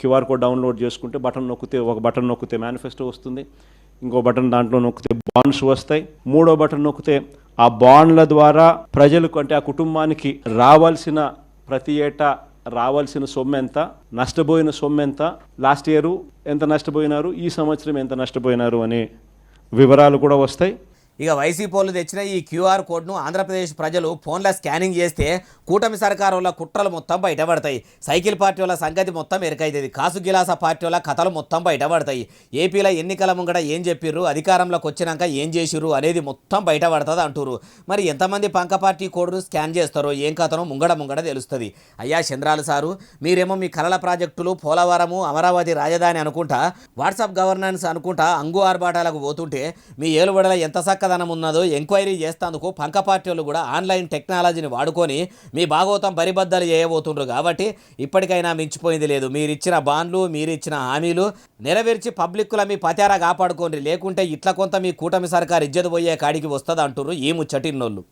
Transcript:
QR code download చేసుకుంటే button నొక్కితే ఒక బటన్ నొక్కితే మేనిఫెస్టో వస్తుంది. ఇంకో బటన్ దాంట్లో నొక్కితే బాండ్స్ వస్తాయి. మూడో బటన్ నొక్కితే ఆ బాండ్ల ద్వారా ప్రజలకు అంటే ఆ కుటుంబానికి రావాల్సిన ప్రతి ఏటా రావాల్సిన సొమ్ము ఎంత? నష్టపోయిన సొమ్ము ఎంత? లాస్ట్ ఇయర్ ఎంత నష్టపోయినారు? ఈ సంవత్సరం ఎంత నష్టపోయినారు? అనే వివరాలు కూడా వస్తాయి. ఇక వైసీపీ వాళ్ళు తెచ్చిన ఈ క్యూఆర్ కోడ్ను ఆంధ్రప్రదేశ్ ప్రజలు ఫోన్లో స్కానింగ్ చేస్తే కూటమి సర్కారు వాళ్ళ కుట్రలు మొత్తం బయటపడతాయి. సైకిల్ పార్టీ వాళ్ళ సంగతి మొత్తం ఎరకైతుంది. కాసు గిలాస పార్టీ వాళ్ళ కథలు మొత్తం బయటపడతాయి. ఏపీలో ఎన్నికల ముంగడ ఏం చెప్పిర్రు? అధికారంలోకి వచ్చినాక ఏం చేసిర్రు అనేది మొత్తం బయటపడుతుంది అంటురు మరి ఎంతమంది పంక పార్టీ కోడ్ను స్కాన్ చేస్తారో ఏం కథనో ముంగడ ముంగడ తెలుస్తుంది. అయ్యా చంద్రాలు సారు మీరేమో మీ కళల ప్రాజెక్టులు పోలవరము అమరావతి రాజధాని అనుకుంటా వాట్సాప్ గవర్నెన్స్ అనుకుంటా అంగు ఆర్భాటాలకు పోతుంటే మీ ఏలుబడల ఎంత సక్క చక్కదనం ఉన్నదో ఎంక్వైరీ చేస్తేందుకు పంక పార్టీలు కూడా ఆన్లైన్ టెక్నాలజీని వాడుకొని మీ భాగవతం పరిబద్దలు చేయబోతుండ్రు కాబట్టి ఇప్పటికైనా మించిపోయింది లేదు. మీరిచ్చిన బాండ్లు మీరిచ్చిన హామీలు నెరవేర్చి పబ్లిక్ల మీ పచారా కాపాడుకోండి. లేకుంటే ఇట్లా కొంత మీ కూటమి సర్కారు ఇజ్జత పోయే కాడికి వస్తుంది అంటుర్రు ఈ ముచ్చటిన్నోళ్ళు.